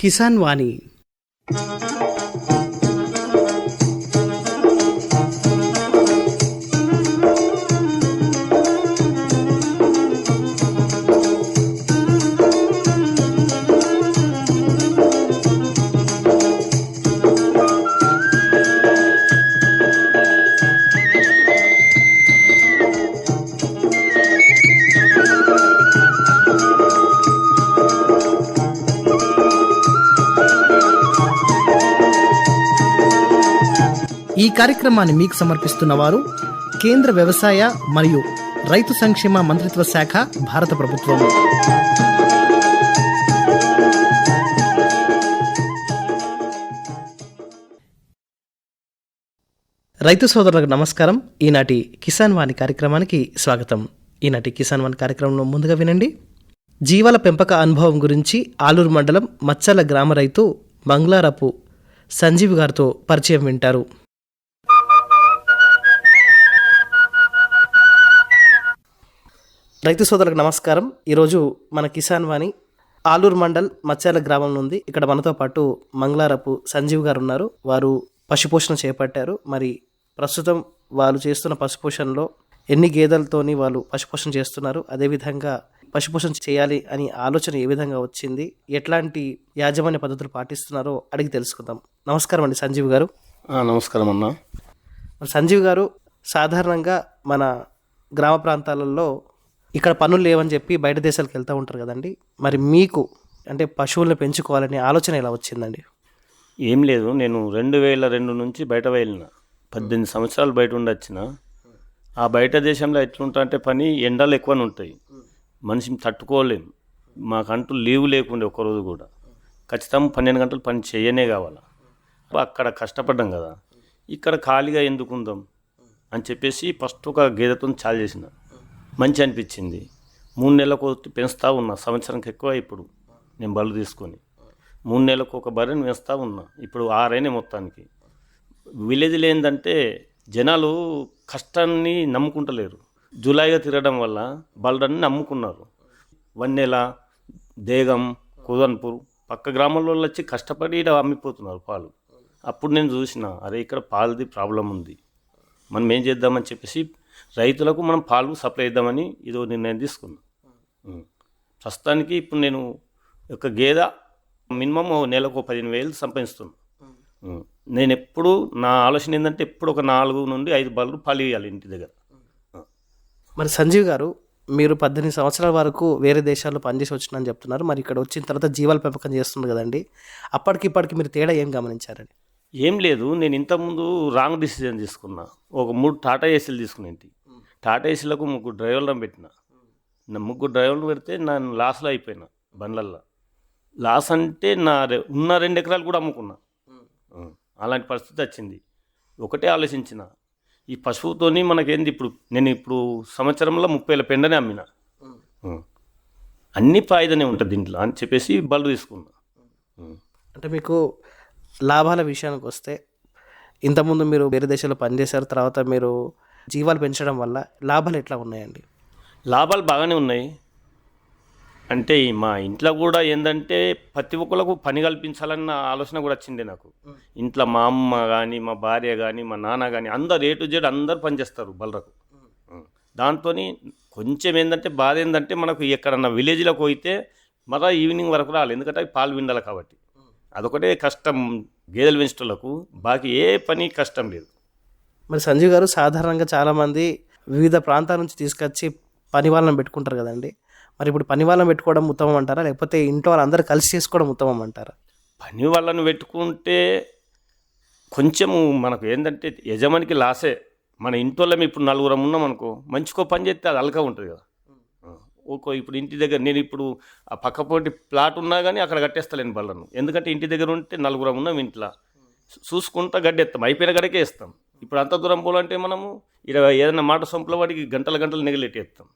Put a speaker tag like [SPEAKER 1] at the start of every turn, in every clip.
[SPEAKER 1] కిసాన్ వాణి కార్యక్రమాన్ని మీకు సమర్పిస్తున్న వారు కేంద్ర వ్యవసాయ మరియు రైతు సంక్షేమ మంత్రిత్వ శాఖ భారత ప్రభుత్వం. రైతు సోదరులకు నమస్కారం. ఈనాటి కిసాన్ వాణి కార్యక్రమానికి స్వాగతం. ఈనాటి కిసాన్ వాణి కార్యక్రమంలో ముందుగా వినండి. జీవాల పెంపక అనుభవం గురించి ఆలూరు మండలం మచ్చల గ్రామ రైతు బంగ్లారపు సంజీవ్ గారితో పరిచయం వింటారు. రైతు సోదరులకు నమస్కారం. ఈరోజు మన కిసాన్ వాణి ఆలూరు మండల్ మచ్చాల గ్రామం నుండి ఇక్కడ మనతో పాటు మంగళారపు సంజీవ్ గారు ఉన్నారు. వారు పశుపోషణ చేపట్టారు. మరి ప్రస్తుతం వాళ్ళు చేస్తున్న పశుపోషణలో ఎన్ని గేదెలతోని వాళ్ళు పశుపోషణ చేస్తున్నారు అదేవిధంగా పశుపోషణ చేయాలి అని ఆలోచన ఏ విధంగా వచ్చింది ఎట్లాంటి యాజమాన్య పద్ధతులు పాటిస్తున్నారో అడిగి తెలుసుకుందాం. నమస్కారం అండి సంజీవ్ గారు.
[SPEAKER 2] నమస్కారం అన్న.
[SPEAKER 1] సంజీవ్ గారు సాధారణంగా మన గ్రామ ప్రాంతాలలో ఇక్కడ పనులు లేవని చెప్పి బయట దేశాలకు వెళ్తూ ఉంటారు కదండి. మరి మీకు అంటే పశువులను పెంచుకోవాలనే ఆలోచన ఎలా వచ్చిందండి?
[SPEAKER 2] ఏం లేదు. నేను రెండు వేల రెండు నుంచి బయట వెళ్ళిన. పద్దెనిమిది సంవత్సరాలు బయట ఉండొచ్చిన ఆ బయట దేశంలో ఎట్లుంటా అంటే పని ఎండలు ఎక్కువనే ఉంటాయి. మనిషిని తట్టుకోలేం. మాకంటూ లీవ్ లేకుండే ఒక్కరోజు కూడా. ఖచ్చితంగా పన్నెండు గంటలు పని చేయనే కావాలి. అక్కడ కష్టపడ్డాం కదా. ఇక్కడ ఖాళీగా ఎందుకు ఉందాం అని చెప్పేసి ఫస్ట్ ఒక గేదెతో చాలు చేసిన. మంచి అనిపించింది. మూడు నెలలకు పెంచుతూ ఉన్నా సంవత్సరంకి ఎక్కువ ఇప్పుడు నేను బళ్ళు తీసుకొని. మూడు నెలలకు ఒక బర్రెని పెంచుతూ ఉన్నా ఇప్పుడు ఆరైనా మొత్తానికి. విలేజ్లో ఏంటంటే జనాలు కష్టాన్ని నమ్ముకుంటలేరు. జూలైగా తిరగడం వల్ల బళ్ళని నమ్ముకున్నారు. వన్నెల దేగం కుదన్పూర్ పక్క గ్రామాల్లో వచ్చి కష్టపడి అమ్మిపోతున్నారు పాలు. అప్పుడు నేను చూసిన అరే ఇక్కడ పాలది ప్రాబ్లం ఉంది. మనం ఏం చేద్దామని చెప్పేసి రైతులకు మనం పాలు సప్లై చేద్దామని ఇదో నిర్ణయం తీసుకున్నాం. ప్రస్తుతానికి ఇప్పుడు నేను ఒక గేదె మినిమం నెలకు పదిహేను వేలు సంపాదిస్తున్నాను. నేను ఎప్పుడు నా ఆలోచన ఏంటంటే ఎప్పుడు ఒక నాలుగు నుండి ఐదు బళ్ళు పాలు ఇవ్వాలి ఇంటి దగ్గర.
[SPEAKER 1] మరి సంజీవ్ గారు మీరు పద్దెనిమిది సంవత్సరాల వరకు వేరే దేశాల్లో పనిచేసి వచ్చినని చెప్తున్నారు. మరి ఇక్కడ వచ్చిన తర్వాత జీవాల పెంపకం చేస్తున్నారు కదండి. అప్పటికి ఇప్పటికి మీరు తేడా ఏం గమనించారండి?
[SPEAKER 2] ఏం లేదు నేను ఇంతకుముందు రాంగ్ డిసిజన్ తీసుకున్నా. ఒక మూడు టాటా ఏసీలు తీసుకునేంటి టాటా ఏసీలకు ముగ్గురు డ్రైవర్లను పెట్టిన. నా ముగ్గురు డ్రైవర్లు పెడితే నేను లాస్లో అయిపోయినా బండ్లల్లో. లాస్ అంటే నా ఉన్న రెండు ఎకరాలు కూడా అమ్ముకున్నా. అలాంటి పరిస్థితి వచ్చింది. ఒకటే ఆలోచించిన. ఈ పశువుతోని మనకేంది ఇప్పుడు నేను ఇప్పుడు సంవత్సరంలో ముప్పై వేల పెండనే అమ్మిన. అన్ని ఫాయిదానే ఉంటుంది దీంట్లో అని చెప్పేసి బళ్ళు తీసుకున్నా.
[SPEAKER 1] అంటే మీకు లాభాల విషయానికి వస్తే ఇంతకుముందు మీరు వేరే దేశాల్లో పనిచేశారు తర్వాత మీరు జీవాలు పెంచడం వల్ల లాభాలు ఎట్లా ఉన్నాయండి?
[SPEAKER 2] లాభాలు బాగానే ఉన్నాయి. అంటే మా ఇంట్లో కూడా ఏంటంటే ప్రతి ఒక్కరికి పని కల్పించాలన్న ఆలోచన కూడా వచ్చింది నాకు. ఇంట్లో మా అమ్మ కానీ మా భార్య కానీ మా నాన్న కానీ అందరు ఏ టు జెడ్ అందరు పనిచేస్తారు బలరకు. దాంతో కొంచెం ఏంటంటే బాధ ఏంటంటే మనకు ఎక్కడన్నా విలేజ్లోకి పోయితే మరలా ఈవినింగ్ వరకు రాలి ఎందుకంటే అవి పాలు విండాలి కాబట్టి. అదొకటే కష్టం గేదెలు పెంచటోళ్ళకు బాకీ ఏ పని కష్టం లేదు.
[SPEAKER 1] మరి సంజీవ్ గారు సాధారణంగా చాలామంది వివిధ ప్రాంతాల నుంచి తీసుకొచ్చి పని వాళ్ళని పెట్టుకుంటారు కదండి. మరి ఇప్పుడు పని వాళ్ళని పెట్టుకోవడం ఉత్తమం అంటారా? లేకపోతే ఇంట్లో వాళ్ళందరూ కలిసి చేసుకోవడం ఉత్తమం అంటారా?
[SPEAKER 2] పని వాళ్ళను పెట్టుకుంటే కొంచెము మనకు ఏంటంటే యజమానికి లాసే. మన ఇంటోళ్ళం ఇప్పుడు నలుగురం ఉన్నాం అనుకో మంచికో పని చేస్తే అది అలకా ఉంటుంది కదా. ఓకో ఇప్పుడు ఇంటి దగ్గర నేను ఇప్పుడు ఆ పక్కపోటి ప్లాట్ ఉన్నా కానీ అక్కడ కట్టేస్తలేను బళ్ళను. ఎందుకంటే ఇంటి దగ్గర ఉంటే నలుగురం ఉన్నాం ఇంట్లో. చూసుకుంటా గడ్డెత్తాం. అయిపోయిన గడికే ఇస్తాం ఇప్పుడు అంత దూరం పోవాలంటే మనము ఇరవై ఏదైనా మాట సొంపుల వాడికి గంటల గంటలు నెగలెట్టేస్తాం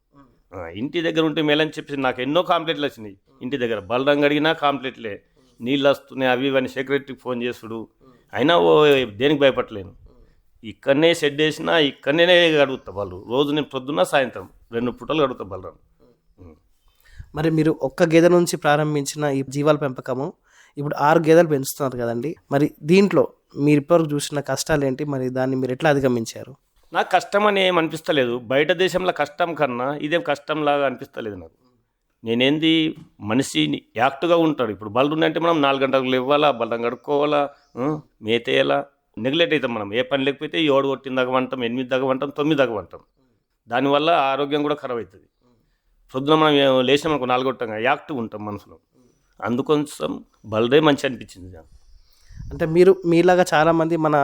[SPEAKER 2] ఇంటి దగ్గర ఉంటే మేలని చెప్పేసి నాకు ఎన్నో కాంప్లైంట్లు వచ్చినాయి. ఇంటి దగ్గర బలరం అడిగినా కాంప్లైంట్లే. నీళ్ళు వస్తున్నాయి అవి ఇవన్నీ సెక్రటరీకి ఫోన్ చేసుడు. అయినా ఓ దేనికి భయపడలేను. ఇక్కడనే షెడ్ వేసినా ఇక్కడనే అడుగుతా వాళ్ళు రోజు నేను పొద్దున్న సాయంత్రం రెండు పూటలు అడుగుతా బలరాం.
[SPEAKER 1] మరి మీరు ఒక్క గేదె నుంచి ప్రారంభించిన ఈ జీవాల పెంపకము ఇప్పుడు ఆరు గేదెలు పెంచుతున్నారు కదండి. మరి దీంట్లో మీరు ఇప్పటివరకు చూసిన కష్టాలు ఏంటి? మరి దాన్ని మీరు ఎట్లా అధిగమించారు?
[SPEAKER 2] నాకు కష్టం అని ఏం అనిపిస్తలేదు. బయట దేశంలో కష్టం కన్నా ఇదేం కష్టంలాగా అనిపిస్తలేదు నాకు. నేనేంది? మనిషి యాక్ట్గా ఉంటాడు. ఇప్పుడు బళ్ళు అంటే మనం నాలుగు గంటలకు ఇవ్వాలా బల్లం కడుక్కోవాలా? మేతేయాలా? నెగ్లెక్ట్ అవుతాం మనం. ఏ పని లేకపోతే ఏడు కొట్టిన దాకా వంటాం ఎనిమిది దాకా వంటాం తొమ్మిది దాకా వంటాం. దానివల్ల ఆరోగ్యం కూడా ఖరాబ్ అవుతుంది. పొద్దున మనం ఏ- లేచినాం అనుకో నాలుగు కొట్టంగా యాక్టివ్ ఉంటాం మనసులో. అందుకోసం బలదే మంచి అనిపించింది నాకు.
[SPEAKER 1] అంటే మీరు మీలాగా చాలామంది మన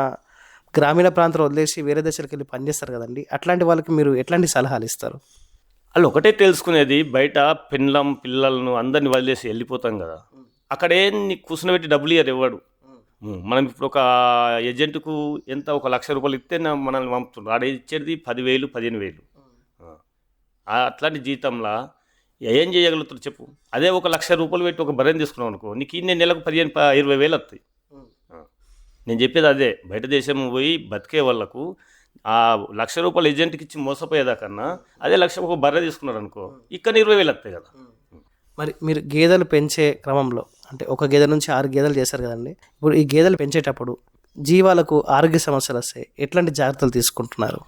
[SPEAKER 1] గ్రామీణ ప్రాంతాలు వదిలేసి వేరే దేశాలకు వెళ్ళి పనిచేస్తారు కదండి. అట్లాంటి వాళ్ళకి మీరు ఎట్లాంటి సలహాలు ఇస్తారు?
[SPEAKER 2] వాళ్ళు ఒకటే తెలుసుకునేది బయట పెళ్ళం పిల్లలను అందరిని వదిలేసి వెళ్ళిపోతాం కదా. అక్కడ నీకు కూర్చుని డబ్బులు ఇయ్యరు ఇవ్వడు మనం ఇప్పుడు ఒక ఏజెంట్కు ఎంత ఒక లక్ష రూపాయలు ఇస్తే మనల్ని పంపుతుండ్రు ఆడ ఇచ్చేది పదివేలు పదిహేను వేలు. అట్లాంటి జీతంలా ఏం చేయగలుగుతారు చెప్పు? అదే ఒక లక్ష రూపాయలు పెట్టి ఒక బర్రెని తీసుకున్నాం అనుకో నీకు ఇన్ని నెలకు పదిహేను ఇరవై వేలు వస్తాయి. నేను చెప్పేది అదే బయట దేశం పోయి బతికే వాళ్ళకు ఆ లక్ష రూపాయలు ఏజెంట్కి ఇచ్చి మోసపోయేదాకన్నా అదే లక్ష ఒక బర్రె తీసుకున్నారు అనుకో ఇక్కడ ఇరవై వేలు వస్తాయి కదా.
[SPEAKER 1] మరి మీరు గేదెలు పెంచే క్రమంలో అంటే ఒక గేదె నుంచి ఆరు గేదెలు చేశారు కదండి ఇప్పుడు ఈ గేదెలు పెంచేటప్పుడు జీవాలకు ఆరోగ్య సమస్యలు వస్తాయి ఎట్లాంటి జాగ్రత్తలు తీసుకుంటున్నారు?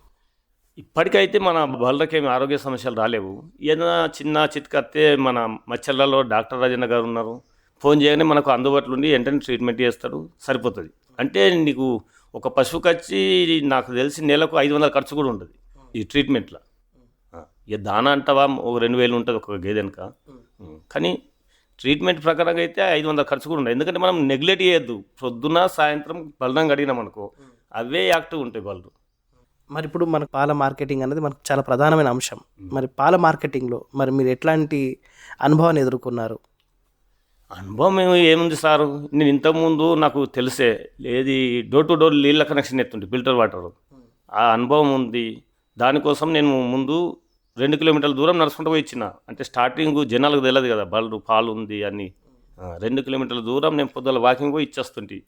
[SPEAKER 2] ఇప్పటికైతే మన వాళ్ళకేమి ఆరోగ్య సమస్యలు రాలేవు. ఏదైనా చిన్న చిట్కత్తే మన మచ్చర్లలో డాక్టర్ రాజన్న గారు ఉన్నారు. ఫోన్ చేయగానే మనకు అందుబాటులో ఉండి వెంటనే ట్రీట్మెంట్ చేస్తాడు. సరిపోతుంది. అంటే నీకు ఒక పశువుకి వచ్చి నాకు తెలిసి నెలకు ఐదు వందల ఖర్చు కూడా ఉంటుంది ఈ ట్రీట్మెంట్లో. ఇక దానా అంటావా? ఒక రెండు వేలు ఉంటుంది ఒక గేదె వెనక. ఉం. కానీ ట్రీట్మెంట్ ప్రకారంగా అయితే ఐదు వందల ఖర్చు కూడా ఉండదు. ఎందుకంటే మనం నెగ్లెక్ట్ చేయొద్దు. పొద్దున సాయంత్రం బలనం కడిగినాం అనుకో అవే యాక్టివ్ ఉంటాయి వాళ్ళు
[SPEAKER 1] మరి ఇప్పుడు మనకు పాల మార్కెటింగ్ అనేది మనకు చాలా ప్రధానమైన అంశం. మరి పాల మార్కెటింగ్లో మరి మీరు ఎట్లాంటి అనుభవాన్ని ఎదుర్కొన్నారు?
[SPEAKER 2] అనుభవం ఏముంది సారు? నేను ఇంతకుముందు నాకు తెలిసే ఏది డోర్ టు డోర్ నీళ్ళ కనెక్షన్ ఎత్తుంటే ఫిల్టర్ వాటర్ ఆ అనుభవం ఉంది. దానికోసం నేను ముందు రెండు కిలోమీటర్ల దూరం నడుచుకుంటూ పోయి అంటే స్టార్టింగ్ జనాలకు తెలియదు కదా బళ్ళు పాలు ఉంది అని. రెండు కిలోమీటర్ల దూరం నేను పొద్దున వాకింగ్ పోయి ఇచ్చేస్తుంటే.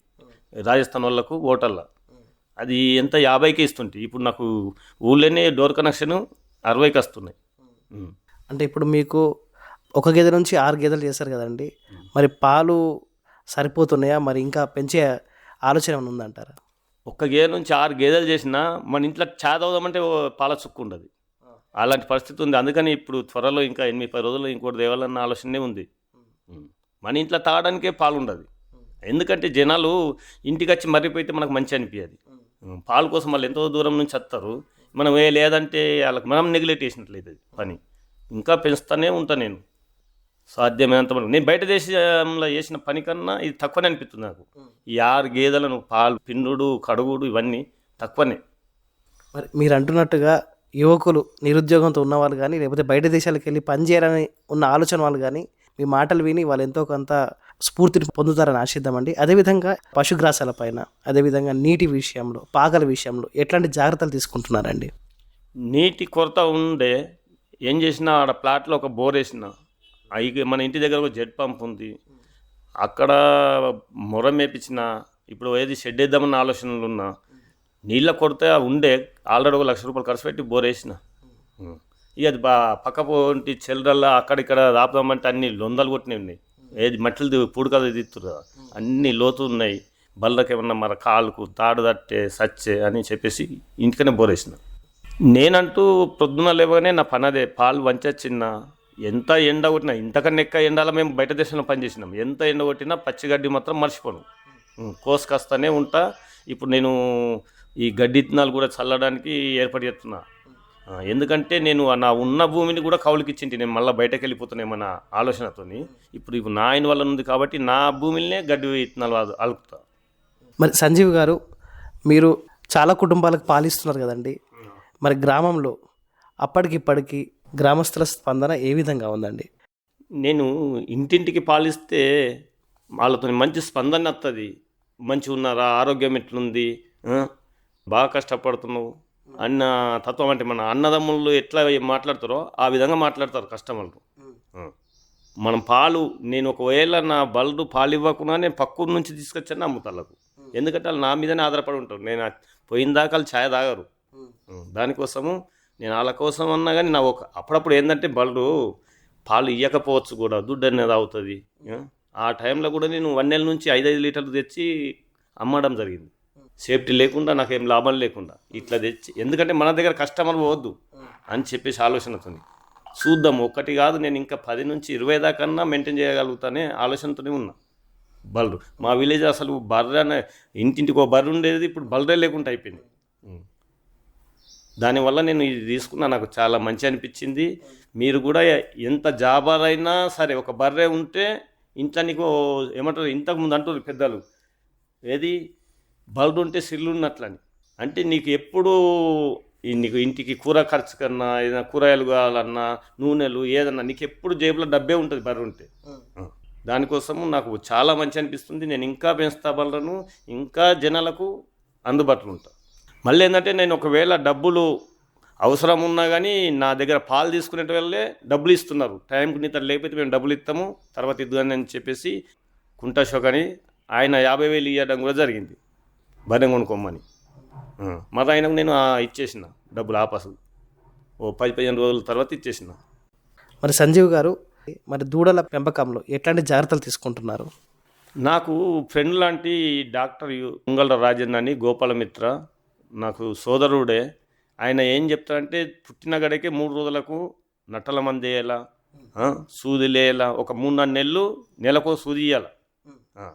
[SPEAKER 2] రాజస్థాన్ వాళ్ళకు హోటల్లో. అది ఎంత యాభైకి ఇస్తుంటే ఇప్పుడు నాకు ఊళ్ళోనే డోర్ కనెక్షన్ అరవైకి వస్తున్నాయి.
[SPEAKER 1] అంటే ఇప్పుడు మీకు ఒక గేదె నుంచి ఆరు గేదెలు చేశారు కదండి. మరి పాలు సరిపోతున్నాయా? మరి ఇంకా పెంచే ఆలోచన ఏమైనా ఉందంటారా?
[SPEAKER 2] ఒక్క గేదె నుంచి ఆరు గేదెలు చేసినా మన ఇంట్లో చా తాగుదామంటే ఓ పాల చుక్కు ఉండదు. అలాంటి పరిస్థితి ఉంది. అందుకని ఇప్పుడు త్వరలో ఇంకా ఎనిమిది పది రోజుల్లో ఇంకోటి దేవాలన్న ఆలోచనే ఉంది. మన ఇంట్లో తాగడానికే పాలు ఉండదు ఎందుకంటే జనాలు ఇంటికి వచ్చి మర్రిపోతే మనకు మంచి అనిపించదు. పాలు కోసం వాళ్ళు ఎంతో దూరం నుంచి వస్తారు. మనం ఏ లేదంటే వాళ్ళకి మనం నెగ్లెక్ట్ చేసినట్లయితే పని. ఇంకా పెంచుతూనే ఉంటాను నేను. సాధ్యమైనంత వరకు. నేను బయట దేశంలో చేసిన పని కన్నా ఇది తక్కువనే అనిపిస్తుంది నాకు. ఈ ఆరు గేదెలను పాలు పిండుడు కడుగుడు ఇవన్నీ తక్కువనే.
[SPEAKER 1] మరి మీరు అంటున్నట్టుగా యువకులు నిరుద్యోగంతో ఉన్నవాళ్ళు కానీ లేకపోతే బయట దేశాలకు వెళ్ళి పని చేయాలని ఉన్న ఆలోచన వాళ్ళు కానీ మీ మాటలు విని వాళ్ళు ఎంతో కొంత స్ఫూర్తిని పొందుతారని ఆశిద్దామండి. అదేవిధంగా పశుగ్రాసాల పైన అదేవిధంగా నీటి విషయంలో పాకల విషయంలో ఎట్లాంటి జాగ్రత్తలు తీసుకుంటున్నారండి?
[SPEAKER 2] నీటి కొరత ఉండే ఏం చేసినా ఆడ ప్లాట్లో ఒక బోర్ వేసిన అయి మన ఇంటి దగ్గర ఒక జెట్ పంప్ ఉంది. అక్కడ మొర మేపించిన ఇప్పుడు ఏది షెడ్ వేద్దామన్న ఆలోచనలు ఉన్నా నీళ్ళ కొరత ఉండే ఆల్రెడీ ఒక లక్ష రూపాయలు ఖర్చు పెట్టి బోర్ వేసిన. ఇక అది బా పక్కపోంటి చెల్లరల్లా అక్కడిక్కడ రాపుదామంటే అన్ని లొందలు కొట్టినవి ఉన్నాయి. ఏది మట్టిలు పూడకలు తీస్తురు కదా. అన్ని లోతు ఉన్నాయి. బల్లకి ఏమన్నా మన కాలుకు తాడు తట్టే సచ్చే అని చెప్పేసి ఇంటికనే బోరేసిన. నేనంటూ పొద్దున లేవగానే నా పని అదే పాలు వంచొచ్చిన ఎంత ఎండ కొట్టినా ఇంతకన్నా ఎక్క ఎండాల మేము బయట దేశంలో పనిచేసినాం ఎంత ఎండ కొట్టినా పచ్చిగడ్డి మాత్రం మర్చిపోను. కోసుకొస్తానే ఉంటా. ఇప్పుడు నేను ఈ గడ్డి ఇత్తనాలు కూడా చల్లడానికి ఏర్పాటు చేస్తున్నా. ఎందుకంటే నేను నా ఉన్న భూమిని కూడా కౌలుకి ఇచ్చింటి నేను మళ్ళీ బయటకు వెళ్ళిపోతున్నామన్న ఆలోచనతోని. ఇప్పుడు ఇప్పుడు నా ఆయన వల్ల ఉంది కాబట్టి నా భూమిలోనే గడ్డి ఇత్తనాలు అలు- అలుకుతా.
[SPEAKER 1] మరి సంజీవ్ గారు మీరు చాలా కుటుంబాలకు పాలిస్తున్నారు కదండి. మరి గ్రామంలో అప్పటికిప్పటికి గ్రామస్తుల స్పందన ఏ విధంగా ఉందండి?
[SPEAKER 2] నేను ఇంటింటికి పాలిస్తే వాళ్ళతో మంచి స్పందన వస్తుంది మంచిగా ఉన్నారా ఆరోగ్యం ఎట్లుంది? బాగా కష్టపడుతున్నావు? అన్న తత్వం అంటే మన అన్నదమ్ములు ఎట్లా మాట్లాడతారో ఆ విధంగా మాట్లాడతారు కస్టమర్లు. మనం పాలు నేను ఒకవేళ నా బల్లు పాలు ఇవ్వకుండా నేను పక్కూరు నుంచి తీసుకొచ్చాను అమ్ముతాళ్ళకు ఎందుకంటే వాళ్ళు నా మీదనే ఆధారపడి ఉంటారు. నేను పోయిన దాకా వాళ్ళు ఛాయ్ తాగరు. దానికోసము నేను వాళ్ళ కోసం అన్నా కానీ నా ఒక అప్పుడప్పుడు ఏంటంటే బళ్ళు పాలు ఇవ్వకపోవచ్చు కూడా దుడ్డు అనేది అవుతుంది. ఆ? ఆ టైంలో కూడా నేను వన్ నెల నుంచి ఐదు ఐదు లీటర్లు తెచ్చి అమ్మడం జరిగింది. సేఫ్టీ లేకుండా నాకేం లాభం లేకుండా ఇట్లా తెచ్చి ఎందుకంటే మన దగ్గర కస్టమర్ పోవద్దు అని చెప్పేసి ఆలోచనతో చూద్దాం ఒక్కటి కాదు నేను ఇంకా పది నుంచి ఇరవై దాకన్నా మెయింటైన్ చేయగలుగుతానే ఆలోచనతోనే ఉన్నా. బల్రు మా విలేజ్ అసలు బర్రె అనే ఇంటింటికి ఒక బర్రె ఉండేది ఇప్పుడు బర్రె లేకుండా అయిపోయింది. దానివల్ల నేను ఇది తీసుకున్నా నాకు చాలా మంచి అనిపించింది. మీరు కూడా ఎంత జాబర్ అయినా సరే ఒక బర్రె ఉంటే ఇంట్లో నీకు ఏమంటారు ఇంతకు ముందు అంటారు పెద్దలు. ఏది? బర్రె ఉంటే సిల్లు ఉన్నట్లని అంటే నీకు ఎప్పుడు నీకు ఇంటికి కూర ఖర్చు కన్నా ఏదైనా కూరగాయలు కావాలన్నా నూనెలు ఏదన్నా నీకు ఎప్పుడు జేబులో డబ్బే ఉంటుంది బర్రె ఉంటే. దానికోసము నాకు చాలా మంచి అనిపిస్తుంది. నేను ఇంకా పెంచుతా బర్రెలను ఇంకా జనాలకు అందుబాటులో ఉంటా. మళ్ళీ ఏంటంటే నేను ఒకవేళ డబ్బులు అవసరం ఉన్నా కానీ నా దగ్గర పాలు తీసుకునే వాళ్ళే డబ్బులు ఇస్తున్నారు. టైంకి నీ లేకపోతే మేము డబ్బులు ఇస్తాము తర్వాత ఇద్దామని అని చెప్పేసి కుంటా షోక్ అని ఆయన యాభై వేలు ఇవ్వడం కూడా జరిగింది. బర్రె కొనుక్కోమని. మరి ఆయనకు నేను ఇచ్చేసిన డబ్బులు ఆపసు ఓ పది పదిహేను రోజుల తర్వాత ఇచ్చేసిన.
[SPEAKER 1] మరి సంజీవ్ గారు మరి దూడల పెంపకంలో ఎట్లాంటి జాగ్రత్తలు తీసుకుంటున్నారు?
[SPEAKER 2] నాకు ఫ్రెండ్ లాంటి డాక్టర్ ఉంగళ రాజేంద్ర అని గోపాలమిత్ర నాకు సోదరుడే. ఆయన ఏం చెప్తారంటే పుట్టిన గడికే మూడు రోజులకు నట్టల మంది వేయాలా? సూది లేయాలా? ఒక మూడు నాలుగు నెలలు నెలకో సూది ఆ,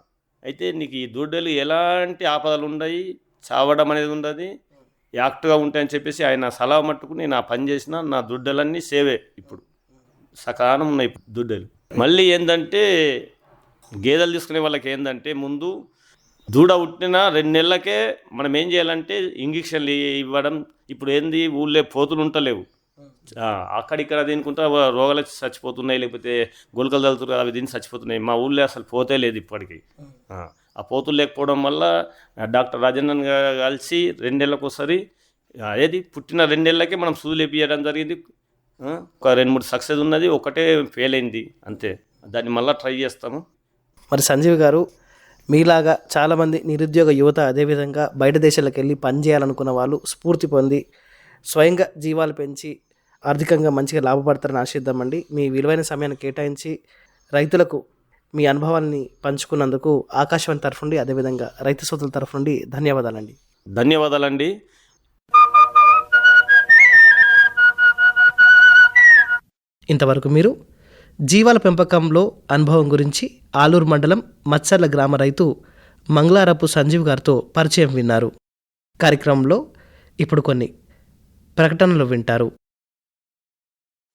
[SPEAKER 2] అయితే నీకు ఈ దూడలు ఎలాంటి ఆపదలు ఉండయి చావడం అనేది ఉండదు. యాక్ట్గా ఉంటాయని చెప్పేసి ఆయన సలహా మట్టుకు నేను ఆ పని చేసిన నా దుడ్డలన్నీ సేవే ఇప్పుడు. సకాలం ఉన్నాయి ఇప్పుడు దుడ్డలు మళ్ళీ ఏంటంటే గేదెలు తీసుకునే వాళ్ళకి ఏంటంటే ముందు దూడ పుట్టిన రెండు నెలలకే మనం ఏం చేయాలంటే ఇంజక్షన్లు ఇవ్వడం. ఇప్పుడు ఏంది? ఊళ్ళో పోతులు ఉంటలేవు. అక్కడిక్కడ దీనికుంటా రోగాలు చచ్చిపోతున్నాయి లేకపోతే గొలకలు తలుతున్నారు అవి దీన్ని చచ్చిపోతున్నాయి. మా ఊళ్ళో అసలు పోతే లేదు ఇప్పటికి. ఆ, పోతులు లేకపోవడం వల్ల డాక్టర్ రాజేంద్రన్ గారు కలిసి రెండేళ్ళకి ఒకసారి ఏది పుట్టిన రెండేళ్ళకే మనం సూదులు వేపియడం జరిగింది. ఒక రెండు మూడు సక్సెస్ ఉన్నది ఒకటే ఫెయిల్ అయింది అంతే. దాన్ని మళ్ళీ ట్రై చేస్తాము.
[SPEAKER 1] మరి సంజీవ్ గారు మీలాగా చాలామంది నిరుద్యోగ యువత అదేవిధంగా బయట దేశాలకు వెళ్ళి పని చేయాలనుకున్న వాళ్ళు స్ఫూర్తి పొంది స్వయంగా జీవాలు పెంచి ఆర్థికంగా మంచిగా లాభపడతారని ఆశిద్దామండి. మీ విలువైన సమయాన్ని కేటాయించి రైతులకు మీ అనుభవాల్ని పంచుకున్నందుకు ఆకాశవాణి తరఫు నుండి అదేవిధంగా రైతు సోదరుల తరఫు నుండి ధన్యవాదాలండి.
[SPEAKER 2] ధన్యవాదాలండి.
[SPEAKER 1] ఇంతవరకు మీరు జీవాల పెంపకంలో అనుభవం గురించి ఆలూరు మండలం మచ్చర్ల గ్రామ రైతు మంగళారపు సంజీవ్ గారితో పరిచయం విన్నారు. కార్యక్రమంలో ఇప్పుడు కొన్ని ప్రకటనలు వింటారు.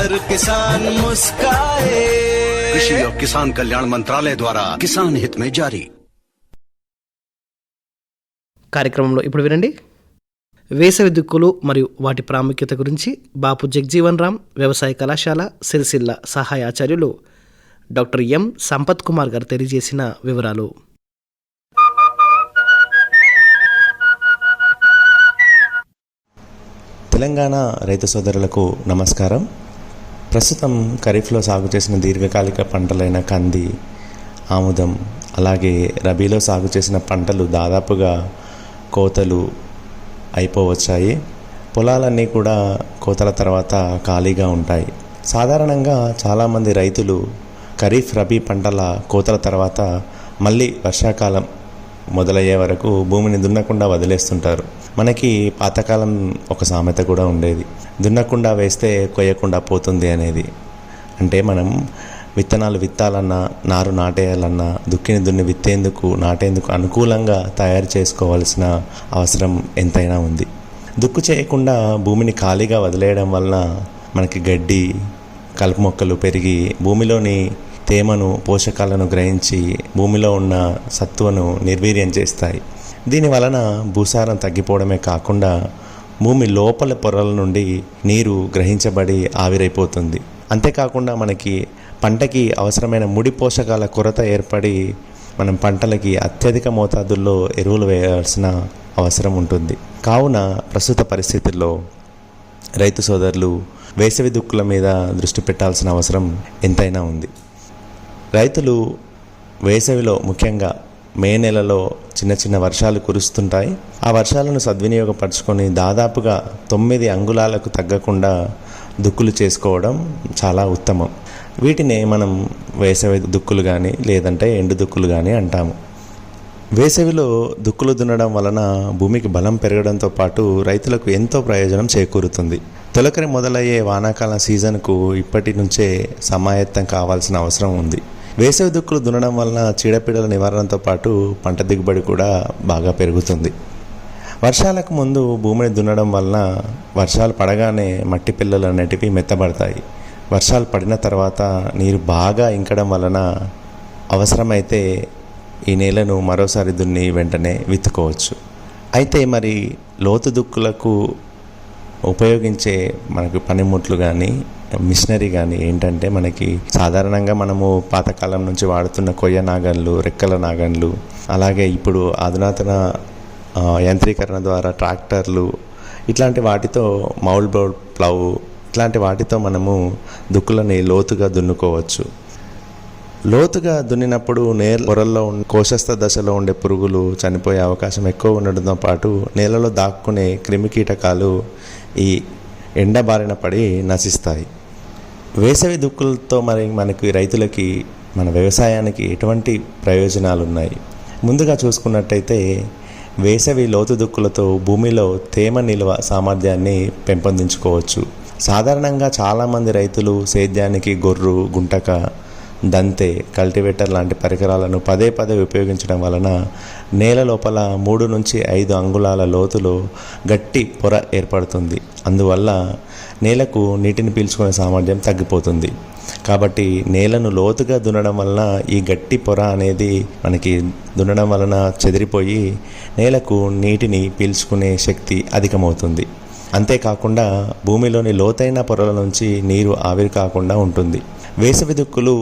[SPEAKER 3] हर किसान मुस्काए
[SPEAKER 4] कृषि और किसान कल्याण मंत्रालय द्वारा किसान हित में जारी
[SPEAKER 1] కార్యక్రమంలో ఇప్పుడు వినండి వేసవి దిక్కులు మరియు వాటి ప్రాముఖ్యత గురించి బాపు జగ్జీవన్ రామ్ వ్యవసాయ కళాశాల సిరిసిల్ల సహాయ ఆచార్యులు డాక్టర్ ఎం సంపత్ కుమార్ గారు తెలియజేసిన వివరాలు
[SPEAKER 5] తెలంగాణ రైతు సోదరులకు నమస్కారం ప్రస్తుతం ఖరీఫ్లో సాగు చేసిన దీర్ఘకాలిక పంటలైన కంది ఆముదం అలాగే రబీలో సాగు చేసిన పంటలు దాదాపుగా కోతలు అయిపోవచ్చాయి. పొలాలన్నీ కూడా కోతల తర్వాత ఖాళీగా ఉంటాయి. సాధారణంగా చాలామంది రైతులు ఖరీఫ్ రబీ పంటల కోతల తర్వాత మళ్ళీ వర్షాకాలం మొదలయ్యే వరకు భూమిని దున్నకుండా వదిలేస్తుంటారు. మనకి పాతకాలం ఒక సామెత కూడా ఉండేది. దున్నకుండా వేస్తే కొయ్యకుండా పోతుంది అనేది. అంటే మనం విత్తనాలు విత్తాలన్నా నారు నాటేయాలన్నా దుక్కిని దున్ని విత్తేందుకు నాటేందుకు అనుకూలంగా తయారు చేసుకోవాల్సిన అవసరం ఎంతైనా ఉంది. దుక్కు చేయకుండా భూమిని ఖాళీగా వదిలేయడం వలన మనకి గడ్డి కలుపు మొక్కలు పెరిగి భూమిలోని తేమను పోషకాలను గ్రహించి భూమిలో ఉన్న సత్తువను నిర్వీర్యం చేస్తాయి. దీని వలన భూసారం తగ్గిపోవడమే కాకుండా భూమి లోపల పొరల నుండి నీరు గ్రహించబడి ఆవిరైపోతుంది. అంతేకాకుండా మనకి పంటకి అవసరమైన ముడి పోషకాల కొరత ఏర్పడి మనం పంటలకి అత్యధిక మోతాదుల్లో ఎరువులు వేయాల్సిన అవసరం ఉంటుంది. కావున ప్రస్తుత పరిస్థితుల్లో రైతు సోదరులు వేసవి దుక్కుల మీద దృష్టి పెట్టాల్సిన అవసరం ఎంతైనా ఉంది. రైతులు వేసవిలో ముఖ్యంగా మే నెలలో చిన్న చిన్న వర్షాలు కురుస్తుంటాయి. ఆ వర్షాలను సద్వినియోగపరచుకొని దాదాపుగా తొమ్మిది అంగుళాలకు తగ్గకుండా దుక్కులు చేసుకోవడం చాలా ఉత్తమం. వీటినే మనం వేసవి దుక్కులు కానీ లేదంటే ఎండు దుక్కులు కానీ అంటాము. వేసవిలో దుక్కులు దున్నడం వలన భూమికి బలం పెరగడంతో పాటు రైతులకు ఎంతో ప్రయోజనం చేకూరుతుంది. తొలకరి మొదలయ్యే వానాకాలం సీజన్కు ఇప్పటి నుంచే సమాయత్తం కావాల్సిన అవసరం ఉంది. వేసవి దుక్కులు దున్నడం వలన చీడపీడల నివారణతో పాటు పంట దిగుబడి కూడా బాగా పెరుగుతుంది. వర్షాలకు ముందు భూమిని దున్నడం వలన వర్షాలు పడగానే మట్టి పిల్లలు అనేటివి మెత్తబడతాయి. వర్షాలు పడిన తర్వాత నీరు బాగా ఇంకడం వలన అవసరమైతే ఈ నేలను మరోసారి దున్ని వెంటనే విత్తుకోవచ్చు. అయితే మరి లోతు దుక్కులకు ఉపయోగించే మనకు పనిముట్లు కానీ మిషనరీ కానీ ఏంటంటే మనకి సాధారణంగా మనము పాతకాలం నుంచి వాడుతున్న కొయ్య నాగన్లు రెక్కల నాగన్లు అలాగే ఇప్పుడు అధునాతన యంత్రీకరణ ద్వారా ట్రాక్టర్లు ఇట్లాంటి వాటితో మౌల్ బోర్డ్ ప్లవ్ ఇట్లాంటి వాటితో మనము దుక్కులని లోతుగా దున్నుకోవచ్చు. లోతుగా దున్నినప్పుడు నేల పొరల్లో ఉన్న కోశస్థ దశలో ఉండే పురుగులు చనిపోయే అవకాశం ఎక్కువ ఉండడంతో పాటు నేలలో దాక్కునే క్రిమికీటకాలు ఈ ఎండ బారిన పడి నశిస్తాయి. వేసవి దుక్కులతో మరి మనకి రైతులకి మన వ్యవసాయానికి ఎటువంటి ప్రయోజనాలు ఉన్నాయి ముందుగా చూసుకున్నట్టయితే వేసవి లోతు దుక్కులతో భూమిలో తేమ నిల్వ సామర్థ్యాన్ని పెంపొందించుకోవచ్చు. సాధారణంగా చాలామంది రైతులు సేద్యానికి గొర్రు గుంటక దంతే కల్టివేటర్ లాంటి పరికరాలను పదే పదే ఉపయోగించడం వలన నేల లోపల మూడు నుంచి ఐదు అంగుళాల లోతులో గట్టి పొర ఏర్పడుతుంది. అందువల్ల నేలకు నీటిని పీల్చుకునే సామర్థ్యం తగ్గిపోతుంది. కాబట్టి నేలను లోతుగా దున్నడం వలన ఈ గట్టి పొర అనేది మనకి దున్నడం వలన చెదిరిపోయి నేలకు నీటిని పీల్చుకునే శక్తి అధికమవుతుంది. అంతేకాకుండా భూమిలోని లోతైన పొరల నుంచి నీరు ఆవిరి కాకుండా ఉంటుంది. వేసవి దుక్కులు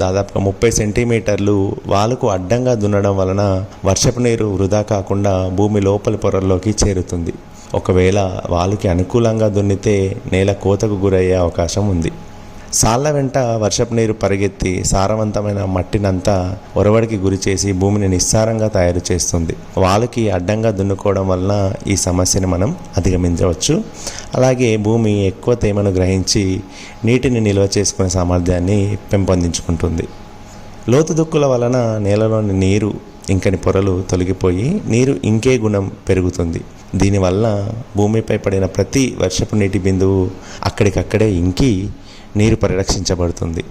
[SPEAKER 5] దాదాపుగా ముప్పై సెంటీమీటర్లు వాలుకు అడ్డంగా దున్నడం వలన వర్షపు నీరు వృధా కాకుండా భూమి లోపలి పొరల్లోకి చేరుతుంది. ఒకవేళ వాళ్ళకి అనుకూలంగా దున్నితే నేల కోతకు గురయ్యే అవకాశం ఉంది. సాళ్ళ వెంట వర్షపు నీరు పరిగెత్తి సారవంతమైన మట్టినంతా ఒరవడికి గురి చేసి భూమిని నిస్సారంగా తయారు చేస్తుంది. వాళ్ళకి అడ్డంగా దున్నుకోవడం వలన ఈ సమస్యని మనం అధిగమించవచ్చు. అలాగే భూమి ఎక్కువ తేమను గ్రహించి నీటిని నిల్వ చేసుకునే సామర్థ్యాన్ని పెంపొందించుకుంటుంది. లోతు దుక్కుల వలన నేలలోని నీరు ఇంకని పొరలు తొలగిపోయి నీరు ఇంకే గుణం పెరుగుతుంది. దీనివల్ల భూమిపై పడిన ప్రతి వర్షపు నీటి బిందువు అక్కడికక్కడే ఇంకి నీరు పరిరక్షించబడుతుంది.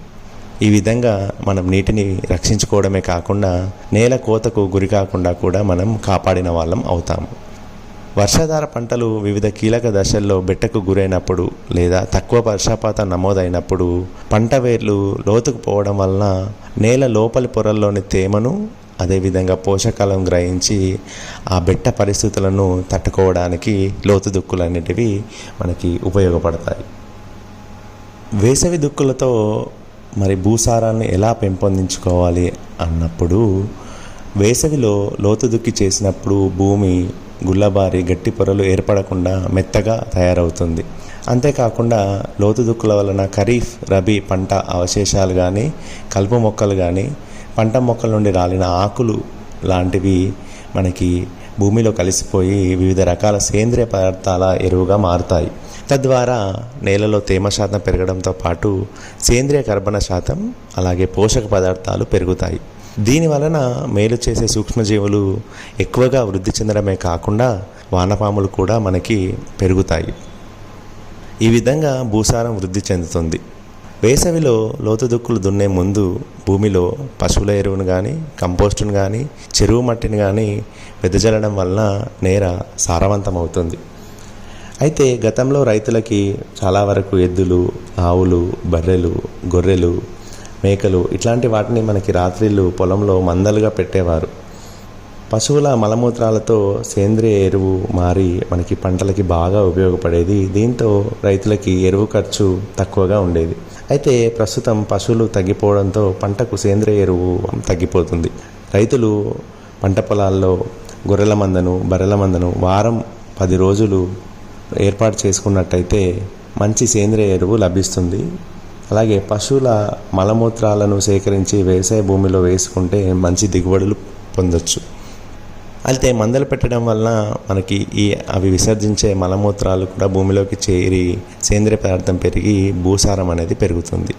[SPEAKER 5] ఈ విధంగా మనం నీటిని రక్షించుకోవడమే కాకుండా నేల కోతకు గురి కాకుండా కూడా మనం కాపాడిన వాళ్ళం అవుతాము వర్షాధార పంటలు వివిధ కీలక దశల్లో బిట్టకు గురైనప్పుడు లేదా తక్కువ వర్షపాతం నమోదైనప్పుడు పంట వేర్లు లోతుకు పోవడం వలన నేల లోపలి పొరల్లోని తేమను అదేవిధంగా పోషకాలను గ్రహించి ఆ బెట్ట పరిస్థితులను తట్టుకోవడానికి లోతు దుక్కులు అనేటివి మనకి ఉపయోగపడతాయి. వేసవి దుక్కులతో మరి భూసారాన్ని ఎలా పెంపొందించుకోవాలి అన్నప్పుడు వేసవిలో లోతు దుక్కి చేసినప్పుడు భూమి గుల్లబారి గట్టి పొరలు ఏర్పడకుండా మెత్తగా తయారవుతుంది. అంతేకాకుండా లోతు దుక్కుల వలన ఖరీఫ్ రబీ పంట అవశేషాలు కానీ కలుపు మొక్కలు కానీ పంట మొక్కల నుండి రాలిన ఆకులు లాంటివి మనకి భూమిలో కలిసిపోయి వివిధ రకాల సేంద్రియ పదార్థాల ఎరువుగా మారుతాయి. తద్వారా నేలలో తేమ శాతం పెరగడంతో పాటు సేంద్రియ కర్బన శాతం అలాగే పోషక పదార్థాలు పెరుగుతాయి. దీని వలన మేలు చేసే సూక్ష్మజీవులు ఎక్కువగా వృద్ధి చెందడమే కాకుండా వానపాములు కూడా మనకి పెరుగుతాయి. ఈ విధంగా భూసారం వృద్ధి చెందుతుంది. వేసవిలో లోతు దుక్కులు దున్నే ముందు భూమిలో పశువుల ఎరువును కానీ కంపోస్టును కానీ చెరువు మట్టిని కానీ వెదజల్లడం వలన నేర సారవంతమవుతుంది. అయితే గతంలో రైతులకి చాలా వరకు ఎద్దులు ఆవులు బర్రెలు గొర్రెలు మేకలు ఇట్లాంటి వాటిని మనకి రాత్రిళ్ళు పొలంలో మందలుగా పెట్టేవారు. పశువుల మలమూత్రాలతో సేంద్రియ ఎరువు మారి మనకి పంటలకి బాగా ఉపయోగపడేది. దీంతో రైతులకి ఎరువు ఖర్చు తక్కువగా ఉండేది. అయితే ప్రస్తుతం పశువులు తగ్గిపోవడంతో పంటకు సేంద్రియ ఎరువు తగ్గిపోతుంది. రైతులు పంట పొలాల్లో గొర్రెల మందను బర్రెల మందను వారం పది రోజులు ఏర్పాటు చేసుకున్నట్టయితే మంచి సేంద్రియ ఎరువు లభిస్తుంది. అలాగే పశువుల మలమూత్రాలను సేకరించి వ్యవసాయ భూమిలో వేసుకుంటే మంచి దిగుబడులు పొందొచ్చు. అయితే మందలు పెట్టడం వలన మనకి ఈ అవి విసర్జించే మలమూత్రాలు కూడా భూమిలోకి చేరి సేంద్రియ పదార్థం పెరిగి భూసారం అనేది పెరుగుతుంది.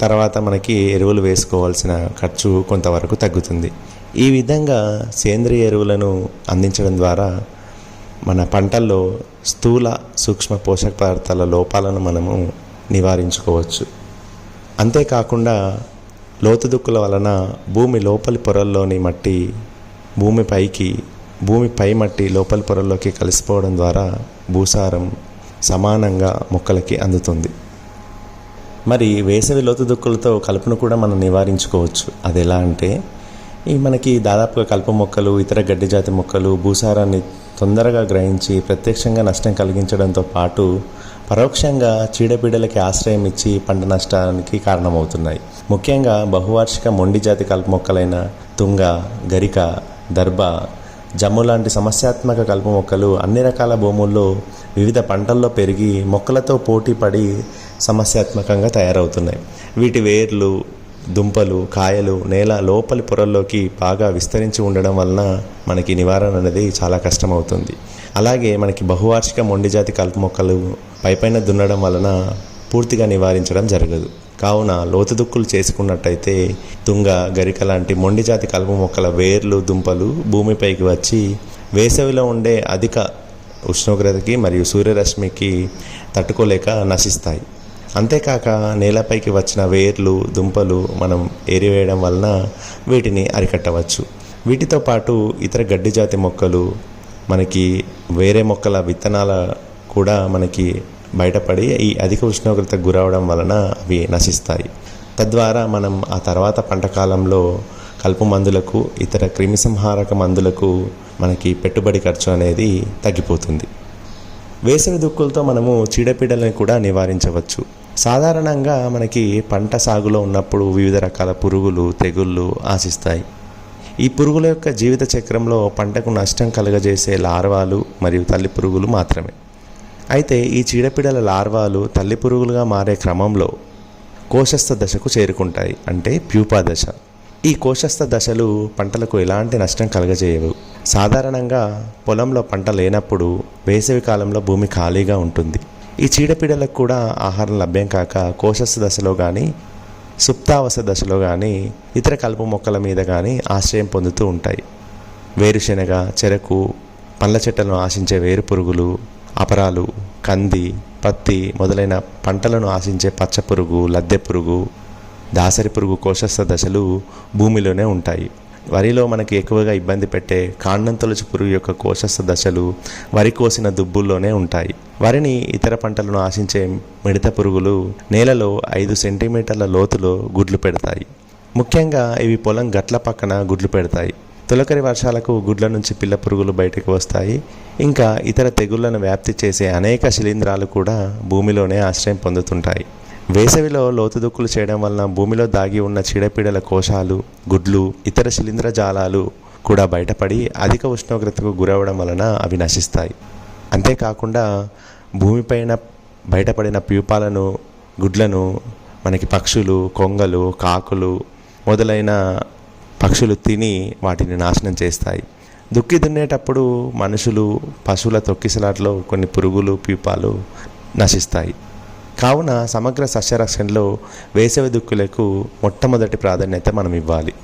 [SPEAKER 5] తర్వాత మనకి ఎరువులు వేసుకోవాల్సిన ఖర్చు కొంతవరకు తగ్గుతుంది. ఈ విధంగా సేంద్రియ ఎరువులను అందించడం ద్వారా మన పంటల్లో స్థూల సూక్ష్మ పోషక పదార్థాల లోపాలను మనము నివారించుకోవచ్చు. అంతేకాకుండా లోతుదుక్కుల వలన భూమి లోపలి పొరల్లోని మట్టి భూమి పైకి భూమి పై మట్టి లోపల పొరల్లోకి కలిసిపోవడం ద్వారా భూసారం సమానంగా మొక్కలకి అందుతుంది. మరి వేసవి లోతు దుక్కులతో కలుపును కూడా మనం నివారించుకోవచ్చు. అది ఎలా అంటే ఈ మనకి దాదాపుగా కలుపు మొక్కలు ఇతర గడ్డి జాతి మొక్కలు భూసారాన్ని తొందరగా గ్రహించి ప్రత్యక్షంగా నష్టం కలిగించడంతో పాటు పరోక్షంగా చీడపీడలకి ఆశ్రయం ఇచ్చి పంట నష్టానికి కారణమవుతున్నాయి. ముఖ్యంగా బహువార్షిక మొండి జాతి కలుపు మొక్కలైన తుంగ గరిక దర్భ జమ్ము లాంటి సమస్యాత్మక కలుపు మొక్కలు అన్ని రకాల భూముల్లో వివిధ పంటల్లో పెరిగి మొక్కలతో పోటీ పడి సమస్యాత్మకంగా తయారవుతున్నాయి. వీటి వేర్లు దుంపలు కాయలు నేల లోపలి పొరల్లోకి బాగా విస్తరించి ఉండడం వలన మనకి నివారణ అనేది చాలా కష్టమవుతుంది. అలాగే మనకి బహువార్షిక మొండి జాతి కలుపు మొక్కలు పైపైన దున్నడం వలన పూర్తిగా నివారించడం జరగదు. కావున లోతు దుక్కులు చేసుకున్నట్టయితే తుంగ గరిక లాంటి మొండి జాతి కలుపు మొక్కల వేర్లు దుంపలు భూమిపైకి వచ్చి వేసవిలో ఉండే అధిక ఉష్ణోగ్రతకి మరియు సూర్యరశ్మికి తట్టుకోలేక నశిస్తాయి. అంతేకాక నేలపైకి వచ్చిన వేర్లు దుంపలు మనం ఏరివేయడం వలన వీటిని అరికట్టవచ్చు. వీటితో పాటు ఇతర గడ్డి జాతి మొక్కలు మనకి వేరే మొక్కల విత్తనాల కూడా మనకి బయటపడి ఈ అధిక ఉష్ణోగ్రతకు గురవడం వలన అవి నశిస్తాయి. తద్వారా మనం ఆ తర్వాత పంట కాలంలో కలుపు మందులకు ఇతర క్రిమిసంహారక మందులకు మనకి పెట్టుబడి ఖర్చు అనేది తగ్గిపోతుంది. వేసవి దుక్కులతో మనము చీడపీడలను కూడా నివారించవచ్చు. సాధారణంగా మనకి పంట సాగులో ఉన్నప్పుడు వివిధ రకాల పురుగులు తెగుళ్ళు ఆశిస్తాయి. ఈ పురుగుల యొక్క జీవిత చక్రంలో పంటకు నష్టం కలుగజేసే లార్వాలు మరియు తల్లి పురుగులు మాత్రమే. అయితే ఈ చీడపీడల లార్వాలు తల్లి పురుగులుగా మారే క్రమంలో కోశస్థ దశకు చేరుకుంటాయి అంటే ప్యూపా దశ. ఈ కోశస్థ దశలు పంటలకు ఎలాంటి నష్టం కలగజేయవు. సాధారణంగా పొలంలో పంట లేనప్పుడు వేసవి కాలంలో భూమి ఖాళీగా ఉంటుంది. ఈ చీడపీడలకు కూడా ఆహారం లభ్యం కాక కోశస్థ దశలో కానీ సుప్తావస్థ దశలో కానీ ఇతర కలుపు మొక్కల మీద కానీ ఆశ్రయం పొందుతూ ఉంటాయి. వేరుశెనగ చెరకు పండ్ల చెట్లను ఆశించే వేరు పురుగులు అపరాలు కంది పత్తి మొదలైన పంటలను ఆశించే పచ్చ పురుగు లద్దె పురుగు దాసరి పురుగు కోశస్థ దశలు భూమిలోనే ఉంటాయి. వరిలో మనకి ఎక్కువగా ఇబ్బంది పెట్టే కాండం తొలచు పురుగు యొక్క కోశస్థ దశలు వరి కోసిన దుబ్బుల్లోనే ఉంటాయి. వరిని ఇతర పంటలను ఆశించే మిడత పురుగులు నేలలో ఐదు సెంటీమీటర్ల లోతులో గుడ్లు పెడతాయి. ముఖ్యంగా ఇవి పొలం గట్ల పక్కన గుడ్లు పెడతాయి. తొలకరి వర్షాలకు గుడ్ల నుంచి పిల్ల పురుగులు బయటకు వస్తాయి. ఇంకా ఇతర తెగుళ్ళను వ్యాప్తి చేసే అనేక శిలీంధ్రాలు కూడా భూమిలోనే ఆశ్రయం పొందుతుంటాయి. వేసవిలో లోతు దుక్కులు చేయడం వలన భూమిలో దాగి ఉన్న చీడపీడల కోశాలు గుడ్లు ఇతర శిలీంధ్ర జాలాలు కూడా బయటపడి అధిక ఉష్ణోగ్రతకు గురవడం వలన అవి నశిస్తాయి. అంతేకాకుండా భూమిపైన బయటపడిన ప్యూపాలను గుడ్లను మనకి పక్షులు కొంగలు కాకులు మొదలైన పక్షులు తిని వాటిని నాశనం చేస్తాయి. దుక్కి దున్నేటప్పుడు మనుషులు పశువుల తొక్కిసలాట్లో కొన్ని పురుగులు పీపాలు నశిస్తాయి. కావున సమగ్ర సస్యరక్షణలో వేసవి దుక్కులకు మొట్టమొదటి ప్రాధాన్యత మనం ఇవ్వాలి.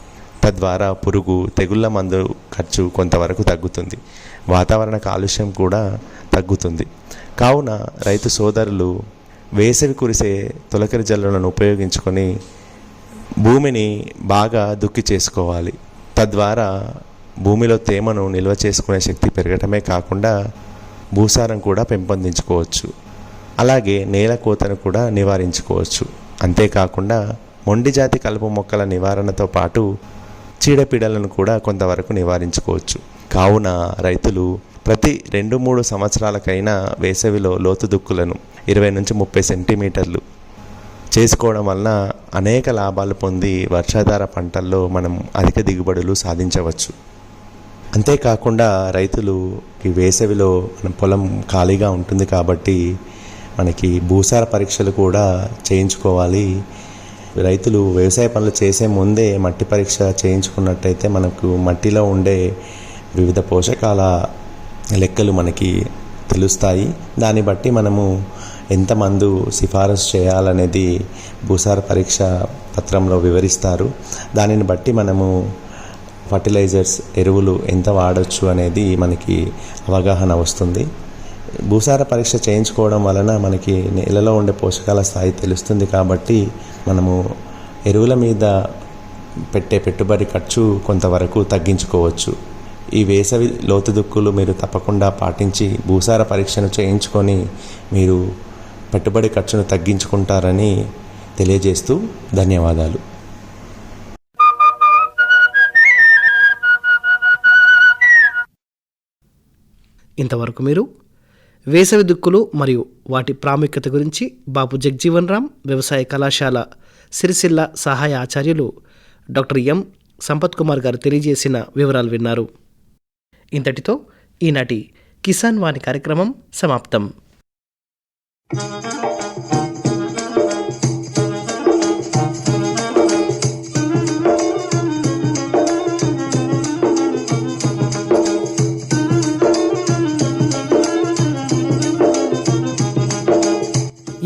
[SPEAKER 5] తద్వారా పురుగు తెగుళ్ళ మందు ఖర్చు కొంతవరకు తగ్గుతుంది. వాతావరణ కాలుష్యం కూడా తగ్గుతుంది. కావున రైతు సోదరులు వేసవి కురిసే తొలకరి జల్లులను ఉపయోగించుకొని భూమిని బాగా దుక్కి చేసుకోవాలి. తద్వారా భూమిలో తేమను నిల్వ చేసుకునే శక్తి పెరగటమే కాకుండా భూసారం కూడా పెంపొందించుకోవచ్చు. అలాగే నేల కోతను కూడా నివారించుకోవచ్చు. అంతేకాకుండా మొండి జాతి కలుపు మొక్కల నివారణతో పాటు చీడపీడలను కూడా కొంతవరకు నివారించుకోవచ్చు. కావున రైతులు ప్రతి రెండు మూడు సంవత్సరాలకైనా వేసవిలో లోతు దుక్కులను ఇరవై నుంచి ముప్పై సెంటీమీటర్లు చేసుకోవడం వలన అనేక లాభాలు పొంది వర్షాధార పంటల్లో మనం అధిక దిగుబడులు సాధించవచ్చు. అంతేకాకుండా రైతులు ఈ వేసవిలో మన పొలం ఖాళీగా ఉంటుంది కాబట్టి మనకి భూసార పరీక్షలు కూడా చేయించుకోవాలి. రైతులు వ్యవసాయ పనులు చేసే ముందే మట్టి పరీక్ష చేయించుకున్నట్టయితే మనకు మట్టిలో ఉండే వివిధ పోషకాల లెక్కలు మనకి తెలుస్తాయి. దాన్ని బట్టి మనము ఎంత మందు సిఫారసు చేయాలనేది భూసార పరీక్ష పత్రంలో వివరిస్తారు. దానిని బట్టి మనము ఫర్టిలైజర్స్ ఎరువులు ఎంత వాడచ్చు అనేది మనకి అవగాహన వస్తుంది. భూసార పరీక్ష చేయించుకోవడం వలన మనకి నేలలో ఉండే పోషకాల స్థాయి తెలుస్తుంది కాబట్టి మనము ఎరువుల మీద పెట్టే పెట్టుబడి ఖర్చు కొంతవరకు తగ్గించుకోవచ్చు. ఈ వేసవి లోతు దుక్కులు మీరు తప్పకుండా పాటించి భూసార పరీక్షను చేయించుకొని మీరు పెట్టుబడి ఖర్చును తగ్గించుకుంటారని తెలియజేస్తూ ధన్యవాదాలు.
[SPEAKER 1] ఇంతవరకు మీరు వేసవి దుక్కులు మరియు వాటి ప్రాముఖ్యత గురించి బాబు జగ్జీవన్ రామ్ వ్యవసాయ కళాశాల సిరిసిల్ల సహాయ ఆచార్యులు డాక్టర్ ఎం సంపత్ కుమార్ గారు తెలియజేసిన వివరాలు విన్నారు. ఇంతటితో ఈనాటి కిసాన్ వాణి కార్యక్రమం సమాప్తం.